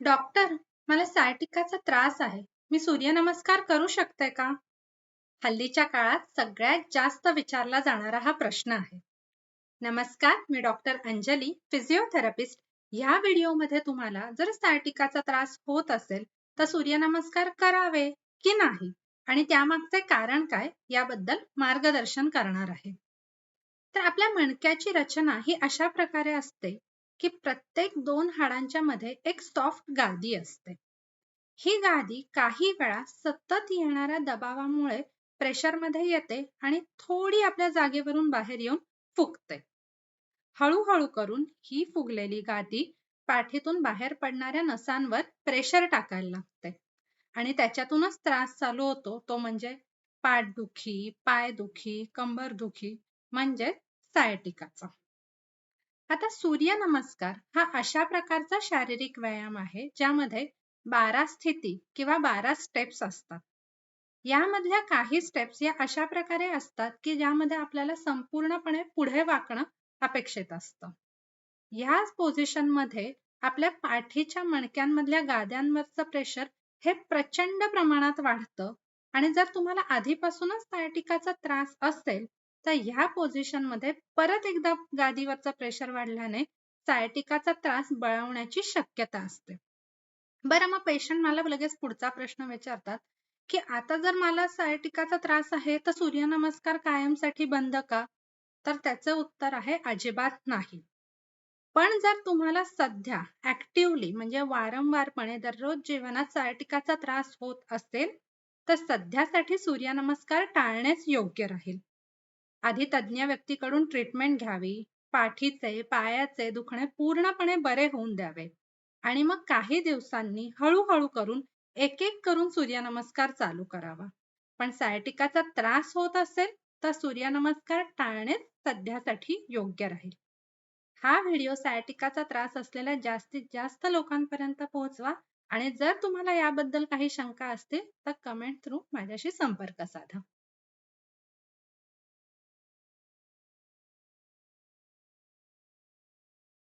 Doctor मला सायटिकाचा त्रास आहे. मी सूर्यनमस्कार करू शकते का? हल्लीच्या काळात सगळ्यात जास्त विचारला जाणारा हा प्रश्न आहे. नमस्कार मी डॉक्टर अंजली फिजिओथेरपिस्ट. ह्या व्हिडिओमध्ये तुम्हाला जर सायटिकाचा त्रास होत असेल तर सूर्यनमस्कार करावे की नाही? आणि त्यामागचे कारण काय? याबद्दल मार्गदर्शन करणार आहे. तर आपल्या मणक्याची रचना ही अशा प्रकारे असते. की प्रत्येक दोन हाडांच्या मध्ये एक सॉफ्ट गादी असते. ही गादी काही वेळा सतत येणाऱ्या दबावामुळे प्रेशरमध्ये येते आणि थोडी आपल्या जागेवरून बाहेर येऊन फुगते. हळूहळू करून ही फुगलेली गादी पाठीतून बाहेर पडणाऱ्या नसांवर प्रेशर टाकायला लागते. आणि त्याच्यातूनच त्रास चालू होतो. तो म्हणजे पाठदुखी पायदुखी कंबरदुखी म्हणजे सायटिकाचा आता सूर्यनमस्कार हा अशा प्रकारचा शारीरिक व्यायाम आहे ज्यामध्ये बारा स्थिती किंवा बारा स्टेप्स असतात. यामधल्या काही स्टेप्स या अशा प्रकारे असतात की ज्यामध्ये आपल्याला संपूर्णपणे पुढे वाकणं अपेक्षित असतं. या पोझिशनमध्ये आपल्या पाठीच्या मणक्यांमधल्या गाद्यांवरचं प्रेशर हे प्रचंड प्रमाणात वाढतं आणि जर तुम्हाला आधीपासूनच सायटिकाचा त्रास असेल तर ह्या पोझिशनमध्ये परत एकदा गादीवरचा प्रेशर वाढल्याने सायटिकाचा त्रास बळवण्याची शक्यता असते. बरं मग पेशंट मला लगेच पुढचा प्रश्न विचारतात की आता जर मला सायटिकाचा त्रास आहे तर सूर्यनमस्कार कायमसाठी बंद का? तर त्याचं उत्तर आहे अजिबात नाही. पण जर तुम्हाला सध्या ऍक्टिव्हली म्हणजे वारंवारपणे दररोज जीवनात सायटिकाचा त्रास होत असेल तर सध्यासाठी सूर्यनमस्कार टाळणेच योग्य राहील. आधी तज्ज्ञ व्यक्तीकडून ट्रीटमेंट घ्यावी पाठीचे पायाचे दुखणे पूर्णपणे बरे होऊन द्यावे. आणि मग काही दिवसांनी हळूहळू करून एक एक करून सूर्यनमस्कार चालू करावा. पण सायटिकाचा त्रास होत असेल तर सूर्यनमस्कार टाळणे सध्यासाठी योग्य राहील. हा व्हिडिओ सायटिकाचा त्रास असलेल्या जास्तीत जास्त लोकांपर्यंत पोहोचवा. आणि जर तुम्हाला याबद्दल काही शंका असतील तर कमेंट थ्रू माझ्याशी संपर्क साधा.